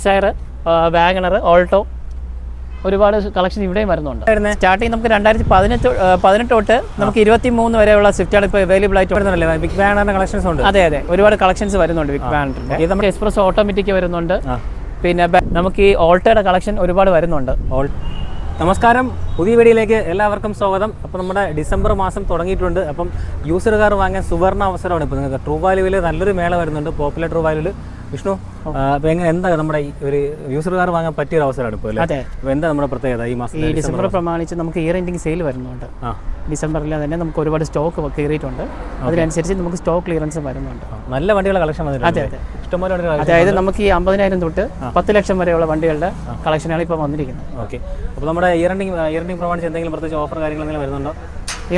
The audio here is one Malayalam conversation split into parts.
ഡിസയർ വാഗണർ ഓൾട്ടോ ഒരുപാട് കളക്ഷൻ ഇവിടെയും വരുന്നുണ്ട്. സ്റ്റാർട്ടിങ് നമുക്ക് രണ്ടായിരത്തി പതിനെട്ട് പതിനെട്ട് തൊട്ട് നമുക്ക് ഇരുപത്തി മൂന്ന് വരെയുള്ള സ്വിഫ്റ്റാണ് ഇപ്പോൾ അവൈലബിൾ ആയിട്ട്. വരുന്നുണ്ടല്ലേ ബിഗ് ബാനറിന്റെ കളക്ഷൻസ് ഉണ്ട്. അതെ അതെ. ഒരുപാട് കളക്ഷൻസ് വരുന്നുണ്ട് ബിഗ് ബാനറിന്റെ ഇത് നമുക്ക് എക്സ്പ്രസ് ഓട്ടോമാറ്റിക് വരുന്നുണ്ട്. പിന്നെ നമുക്ക് ഈ ഓൾട്ടോയുടെ കളക്ഷൻ ഒരുപാട് വരുന്നുണ്ട്. നമസ്കാരം. പുതിയ വീഡിയോയിലേക്ക് എല്ലാവർക്കും സ്വാഗതം. അപ്പോൾ നമ്മുടെ ഡിസംബർ മാസം തുടങ്ങിയിട്ടുണ്ട്. അപ്പം യൂസർ കാർ വാങ്ങാൻ സുവർണ അവസരമാണ്. ഇപ്പോൾ നിങ്ങൾക്ക് ട്രൂ വാല്യൂവിൽ നല്ലൊരു മേള വരുന്നുണ്ട്. പോപ്പുലർ ട്രൂ വാല്യൂവിൽ വിഷ്ണു അപ്പൊ എങ്ങനെ എന്താ നമ്മുടെ ഒരു യൂസർ കാർ വാങ്ങാൻ പറ്റിയ ഒരു അവസരമാണ് ഇപ്പോൾ അതെ. അപ്പോൾ എന്താ നമ്മുടെ പ്രത്യേകത ഈ മാസം ഈ ഡിസംബർ പ്രമാണിച്ച് നമുക്ക് ഇയർ എൻഡിങ് സെയിൽ വരുന്നുണ്ട്. ഡിസംബറിൽ തന്നെ നമുക്ക് ഒരുപാട് സ്റ്റോക്ക് കയറിയിട്ടുണ്ട്. അതിനനുസരിച്ച് നമുക്ക് സ്റ്റോക്ക് ക്ലിയറൻസ് വരുന്നുണ്ട്. നല്ല വണ്ടികളുടെ കളക്ഷൻ വന്നിട്ടുണ്ട് അതെ. ഇഷ്ടംപോലെ അതായത് നമുക്ക് ഈ അമ്പതിനായിരം തൊട്ട് പത്ത് ലക്ഷം വരെയുള്ള വണ്ടികളുടെ കളക്ഷനാണ് ഇപ്പോൾ വന്നിരിക്കുന്നത് ഓക്കെ. അപ്പോൾ നമ്മുടെ ഇയർ എൻഡിങ് ഇയർ എൻഡിങ് പ്രമാണിച്ച് എന്തെങ്കിലും പ്രത്യേകിച്ച് ഓഫർ കാര്യങ്ങൾ എന്തെങ്കിലും വരുന്നുണ്ടോ?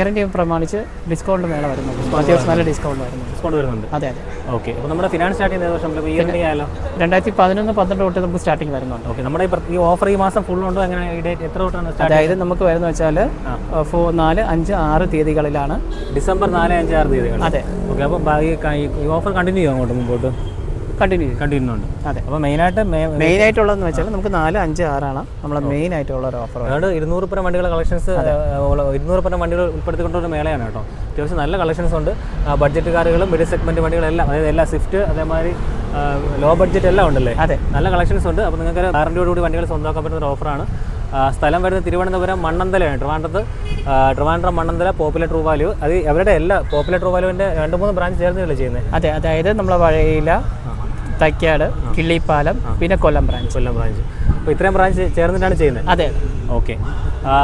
എൻഡിങ് പ്രമാണിച്ച് ഡിസ്കൗണ്ട് മേള വരുന്നുണ്ട്. അത്യാവശ്യം നല്ല ഡിസ്കൗണ്ട് വരുന്നുണ്ട്. ഡിസ്കൗണ്ട് വരുന്നുണ്ട്. അതെ അതെ. ഓക്കെ അപ്പോൾ നമ്മുടെ ഫിനാൻസ് സ്റ്റാർട്ട് ചെയ്യുന്ന വർഷം? ഇപ്പോൾ ഇയർ എൻഡിങ് ആയാലോ? രണ്ടായിരത്തി പതിനൊന്ന് പന്ത്രണ്ട് തൊട്ട് നമുക്ക് സ്റ്റാർട്ടിംഗ് വരുന്നുണ്ട്. ഓക്കെ നമ്മുടെ ഈ ഓഫർ ഈ മാസം ഫുൾ ഉണ്ടോ? അങ്ങനെ ഈ ഡേറ്റ് എത്ര തൊട്ടാണ് അതായത് നമുക്ക് വരുന്ന വെച്ചാൽ ഫോ നാല് അഞ്ച് ആറ് തീയതികളിലാണ്. ഡിസംബർ നാല് അഞ്ച് ആറ് തീയതികൾ അതെ. ഓക്കെ അപ്പോൾ ഈ ഓഫർ കണ്ടിന്യൂ ചെയ്യും അങ്ങോട്ട് മുമ്പോട്ട്? കണ്ടിന്യൂ കണ്ടിന്യൂ ഉണ്ട്. അതെ. അപ്പോൾ മെയിനായിട്ട് മെയിൻ ആയിട്ടുള്ളതെന്ന് വെച്ചാൽ നമുക്ക് നാല് അഞ്ച് ആറാണ്. നമ്മുടെ മെയിൻ ആയിട്ടുള്ള ഒരു ഓഫർ അതായത് ഇരുന്നൂറ് പരം വണ്ടികളുടെ കളക്ഷൻസ് ഇരുന്നൂറ് പരം വണ്ടികൾ ഉൾപ്പെടുത്തിക്കൊണ്ടൊരു മേളയാണ് കേട്ടോ. അത്യാവശ്യം നല്ല കളക്ഷൻസ് ഉണ്ട്. ബഡ്ജറ്റ് കാറുകളും മിഡിൽ സെഗ്മെന്റ് വണ്ടികളെല്ലാം അതായത് എല്ലാ സ്വിഫ്റ്റ് അതേമാതിരി ലോ ബഡ്ജറ്റ് എല്ലാം ഉണ്ടല്ലേ? അതെ. നല്ല കളക്ഷൻസ് ഉണ്ട്. അപ്പോൾ നിങ്ങൾക്ക് വാറന്റിയോടുകൂടി വണ്ടികൾ സ്വന്തമാക്കാൻ പറ്റുന്ന ഒരു ഓഫറാണ് സ്ഥലം വരുന്നത് തിരുവനന്തപുരം മണ്ണന്തലയാണ്. ട്രിവാൻഡ്രത്ത് Trivandrum Mannanthala Popular True Value അത് അവരുടെ എല്ലാ പോപ്പുലർ ട്രൂ വാല്യൂവിന്റെ രണ്ട് മൂന്ന് ബ്രാഞ്ച് ചേർന്നില്ലേ ചെയ്യുന്നത്? അതെ. അതായത് നമ്മളെ വഴയില തൈക്കാട് കിള്ളിപ്പാലം പിന്നെ കൊല്ലം ബ്രാഞ്ച് കൊല്ലം ബ്രാഞ്ച് അപ്പോൾ ഇത്രയും ബ്രാഞ്ച് ചേർന്നിട്ടാണ് ചെയ്യുന്നത്? അതെ ഓക്കെ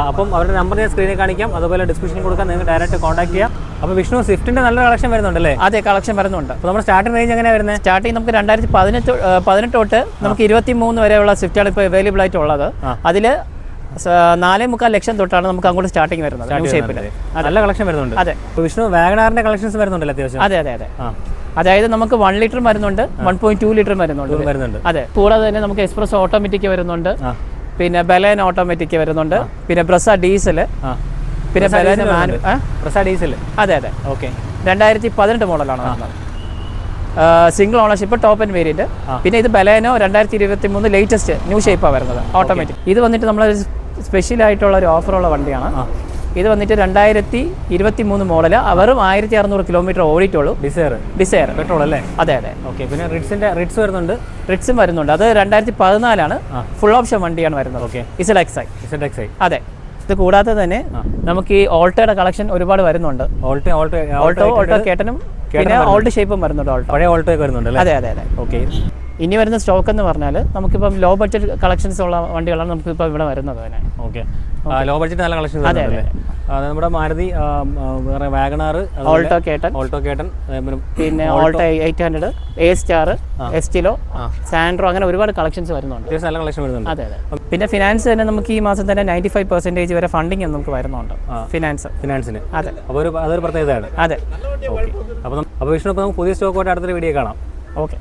അപ്പം അവരുടെ നമ്പർ ഞാൻ സ്ക്രീനിൽ കാണിക്കാം. അതുപോലെ ഡിസ്ക്രിപ്ഷനിൽ കൊടുക്കാൻ നിങ്ങൾക്ക് ഡയറക്റ്റ് കോൺടാക്ട് ചെയ്യാം. അപ്പോൾ വിഷ്ണു സ്വിഫ്റ്റിന്റെ നല്ല കളക്ഷൻ വരുന്നുണ്ടല്ലേ? അതെ കളക്ഷൻ വരുന്നുണ്ട്. അപ്പോൾ നമ്മുടെ സ്റ്റാർട്ടിംഗ് റേഞ്ച് എങ്ങനെയാണ് വരുന്നത്? സ്റ്റാർട്ടിങ് നമുക്ക് രണ്ടായിരത്തി പതിനെട്ട് പതിനെട്ട് തൊട്ട് നമുക്ക് ഇരുപത്തി മൂന്ന് വരെയുള്ള സ്വിഫ്റ്റാണ് ഇപ്പോൾ അവൈലബിൾ ആയിട്ടുള്ളത്. അതിൽ നാലേ മുക്കാൽ ലക്ഷം തൊട്ടാണ് നമുക്ക് അങ്ങോട്ട് സ്റ്റാർട്ടിംഗ് വരുന്നത്. നല്ല കളക്ഷൻ വരുന്നുണ്ട്. അതെ. വിഷ്ണു വാഗനാറിന്റെ കളക്ഷൻസ് വരുന്നുണ്ടല്ലോ അത്യാവശ്യം. അതെ അതെ അതെ. ആ. അതായത് നമുക്ക് വൺ ലിറ്റർ വരുന്നുണ്ട് വൺ പോയിന്റ് ടു ലിറ്റർ വരുന്നുണ്ട് അതെ കൂടാതെ തന്നെ നമുക്ക് എക്സ്പ്രസ് ഓട്ടോമാറ്റിക് വരുന്നുണ്ട്. പിന്നെ ബലേൻ ഓട്ടോമാറ്റിക് വരുന്നുണ്ട്. പിന്നെ ബ്രസ ഡീസൽ പിന്നെ ബലേൻ പ്രസ ഡീസൽ അതെ അതെ. ഓക്കെ. രണ്ടായിരത്തി പതിനെട്ട് മോഡലാണ് single ownership top and variant പിന്നെ ഇത് ബലേനോ രണ്ടായിരത്തി ഇരുപത്തി മൂന്ന് ലേറ്റസ്റ്റ് ന്യൂ ഷേപ്പാണ് വരുന്നത് ഓട്ടോമാറ്റിക് ഇത് വന്നിട്ട് നമ്മൾ സ്പെഷ്യൽ ആയിട്ടുള്ള ഒരു ഓഫറുള്ള വണ്ടിയാണ്. ഇത് വന്നിട്ട് രണ്ടായിരത്തി ഇരുപത്തി മൂന്ന് മോഡൽ അവരും ആയിരത്തി അറുന്നൂറ് കിലോമീറ്റർ ഓടിയിട്ടുള്ളൂ. ഡിസയർ ഡിസയർ പെട്രോൾ അല്ലേ? അതെ അതെ. ഓക്കെ പിന്നെ റിഡ്സിന്റെ റിഡ്സ് വരുന്നുണ്ട്? റിഡ്സും വരുന്നുണ്ട്. അത് രണ്ടായിരത്തി പതിനാലാണ് ഫുൾ ഓപ്ഷൻ വണ്ടിയാണ് വരുന്നത്. Okay Z Xi Z X അതെ. ഇത് കൂടാതെ തന്നെ നമുക്ക് ഈ ഓൾട്ടോയുടെ കളക്ഷൻ ഒരുപാട് വരുന്നുണ്ട്. ഓൾട്ടോ ഓൾട്ടോ ഓൾട്ടോ ഓൾട്ടോ കേട്ടനും പിന്നെ ഓൾട്ട് ഷേപ്പും വരുന്നുണ്ട് ഓൾട്ടോ പഴയ ഓൾട്ടോ വരുന്നുണ്ട് അതെ അതെ അതെ. ഓക്കെ ഇനി വരുന്ന സ്റ്റോക്ക് എന്ന് പറഞ്ഞാൽ നമുക്കിപ്പം ലോ ബഡ്ജറ്റ് കളക്ഷൻസ് ഉള്ള വണ്ടികളാണ് നമുക്കിപ്പോൾ ഇവിടെ വരുന്നത് തന്നെ ഓക്കെ. ലോ ബഡ്ജറ്റ് നല്ല കളക്ഷൻസ് അതെ അതെ നമ്മുടെ Maruti WagonR Alto K ten Alto K ten പിന്നെ Alto eight hundred A star Estilo Santro അങ്ങനെ ഒരുപാട് കളക്ഷൻസ് വരുന്നുണ്ട്. നല്ല കളക്ഷൻ വരുന്നുണ്ട്. അതെ അതെ. പിന്നെ ഫിനാൻസ് തന്നെ നമുക്ക് ഈ മാസം തന്നെ നയന്റി ഫൈവ് പെർസെന്റേജ് വരെ ഫണ്ടിങ് നമുക്ക് വരുന്നുണ്ട്. ഫിനാൻസ് ഫിനാൻസിന് അതെ. അപ്പോൾ ഒരു അതൊരു പ്രത്യേകതയാണ്. അതെ. ഓക്കെ. അപ്പോൾ അപ്പോൾ വിഷ്ണു അപ്പോൾ നമുക്ക് പുതിയ സ്റ്റോക്ക് ആയിട്ട് അടുത്തൊരു വീഡിയോ കാണാം. ഓക്കെ.